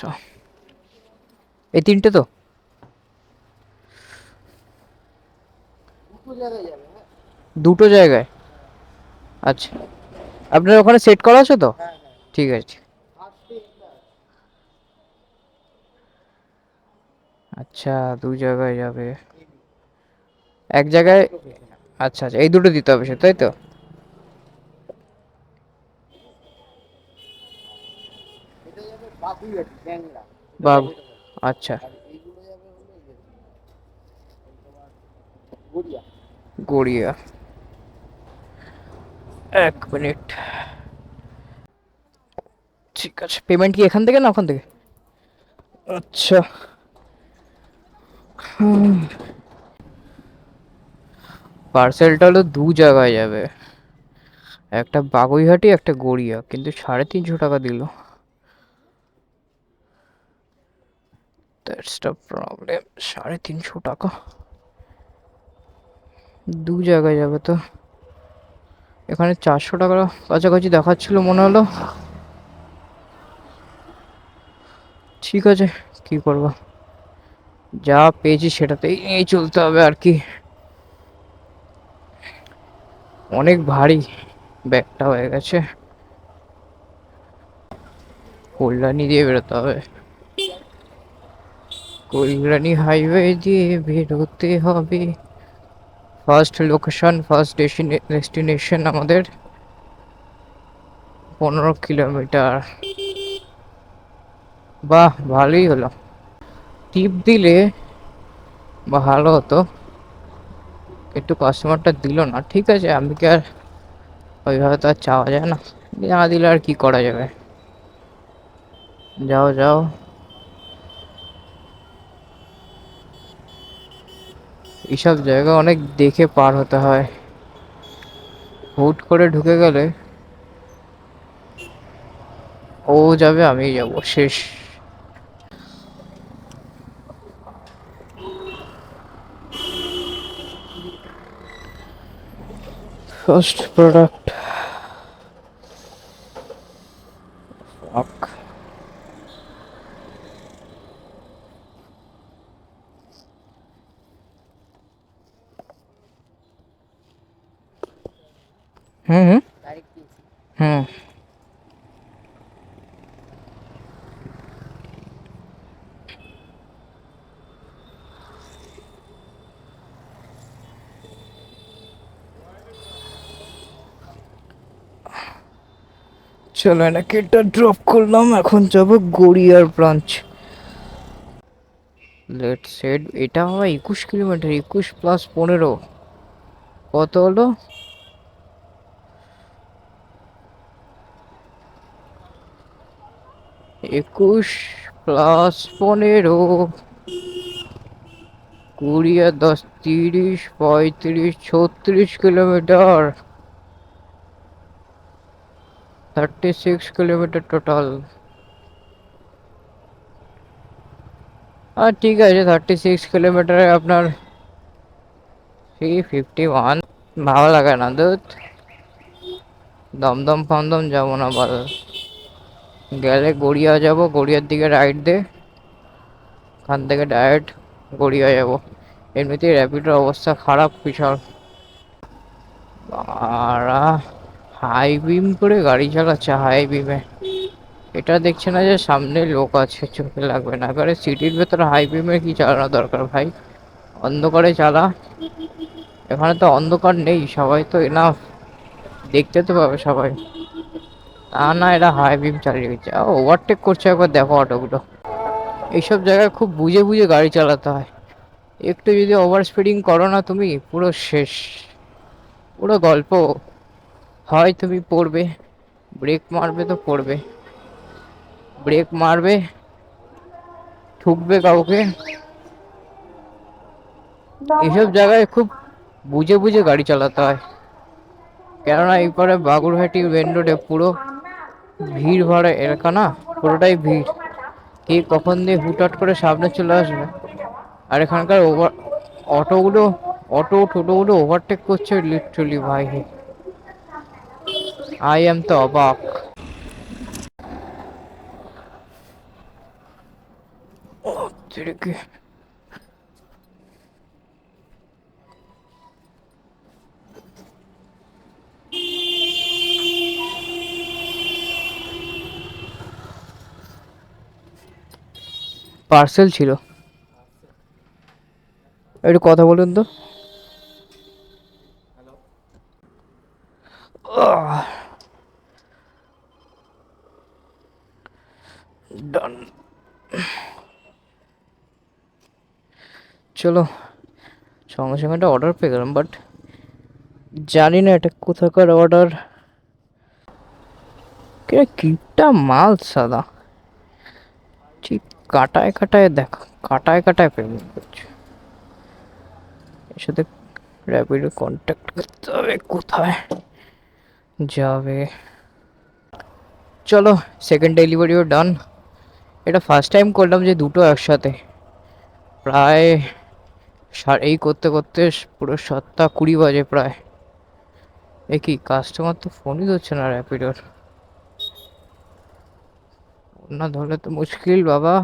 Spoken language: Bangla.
আচ্ছা। এই তিনটে তো? দুটো জায়গায়? আচ্ছা। আপনার ওখানে সেট করা আছে তো? হ্যাঁ হ্যাঁ। ঠিক আছে আচ্ছা দু জায়গায় যাবে। এক জায়গায় আচ্ছা আচ্ছা। এই দুটো দিতে হবে সে তাই তো এটা যাবে বাবুইহাটি ট্যাংরা বাবু আচ্ছা। গড়িয়া। এক মিনিট। ঠিক আছে পেমেন্ট কি এখান থেকে না ওখান থেকে? আচ্ছা। পার্সেলটা হলো দু জায়গায় যাবে। একটা বাগুইহাটি একটা গড়িয়া কিন্তু সাড়ে তিনশো টাকা দিল। দ্যাটস দ্য প্রবলেম সাড়ে তিনশো টাকা। দু জায়গায় যাবে তো। এখানে চারশো টাকার কাছাকাছি দেখাচ্ছিল মনে হলো। ঠিক আছে, কি করব? যা পেয়েছি সেটাতেই নিয়ে চলতে হবে আর কি। অনেক ভারী ব্যাগটা হয়ে গেছে। কল্যাণী দিয়ে বেরোতে হবে। কল্যাণী হাইওয়ে দিয়ে বেরোতে হবে। ফার্স্ট লোকেশন ফার্স্ট ডেস্টিনেশন আমাদের পনেরো কিলোমিটার। বাহ, ভালোই হলো। টিপ দিলে ভালো হতো। একটু কাস্টমারটা দিল না। ঠিক আছে, আমি কি আর ওইভাবে তো আর চাওয়া যায় না। না দিলে আর কি করা যাবে? যাও যাও। এইসব জায়গা অনেক দেখে পার হতে হয়। হুট করে ঢুকে গেলে ও যাবে আমি যাব, শেষ। ফার্স্ট প্রোডাক্ট হুম হুম। ডাইরেক্ট চলো এনাকে এটা ড্রপ করলাম এখন যাব গড়িয়ার ব্রাঞ্চ লেট সেট এটা হয় একুশ কিলোমিটার একুশ প্লাস পনেরো। কত হলো? একুশ প্লাস পনেরো, কুড়ি আর দশ, তিরিশ, পঁয়ত্রিশ, ছত্রিশ kilometre thirty six kilometre total আর ঠিক আছে থার্টি সিক্স কিলোমিটারে আপনার থ্রি ফিফটি ওয়ান ভালো লাগে না দুধ দমদম ফমদম যাব না ভালো গেলে গড়িয়া যাব, গড়িয়ার দিকে রাইট দে। ওখান থেকে ডাইরেক্ট গড়িয়া যাব। এমনিতেই র্যাপিডোর অবস্থা খারাপ বিশাল। আর হাই বিম করে গাড়ি চালাচ্ছে হাই বিমে এটা দেখছে না যে সামনে লোক আছে, চোখে লাগবে না। এবারে সিটির ভেতরে হাই বিমে কি চালানো দরকার ভাই? অন্ধকারে চালা। এখানে তো অন্ধকার নেই, সবাই তো না দেখতে তো পাবে সবাই। তা না, এরা হাই বিম চালিয়ে গেছে। ওভারটেক করছে একবার, দেখো অটোগুলো এইসব জায়গায় খুব বুঝে বুঝে গাড়ি চালাতে হয়। একটু যদি ওভার স্পিডিং করো না তুমি, পুরো শেষ। পুরো গল্প। হয় তুমি পড়বে ব্রেক মারবে তো পড়বে। ব্রেক মারবে, ঠুকবে কাউকে। এসব জায়গায় খুব বুঝে বুঝে গাড়ি চালাতে হয়। কেননা এই পরে বাগুরহাটি মেন রোডে পুরো ভিড় ভাড়া এলাকা না, পুরোটাই ভিড়। কে কখন দিয়ে হুটহাট করে সামনে চলে আসবে? আর এখানকার ওভার অটোগুলো, অটো টোটোগুলো ওভারটেক করছে লিটারালি ভাই। আই এম তো অবাক। ও পার্সেল ছিল। একটু কথা বলুন তো। ডান চলো, সঙ্গে সঙ্গে একটা অর্ডার পেয়ে গেলাম বাট জানি না এটা কোথাকার অর্ডার কে কিপটা মাল সাদা। কাটায় কাটায় দেখ, কাটায় কাটায় পেমেন্ট করছে। এর সাথে র্যাপিডো কন্ট্যাক্ট করতে হবে, কোথায় যাবে? চলো সেকেন্ড ডেলিভারিও ডান এটা ফার্স্ট টাইম করলাম যে দুটো একসাথে। প্রায় এই করতে করতে পুরো সাতটা কুড়ি বাজে প্রায়। এ কি কাস্টমার তো ফোনই ধরছে না র্যাপিডোর ফোন না ধরলে তো মুশকিল বাবা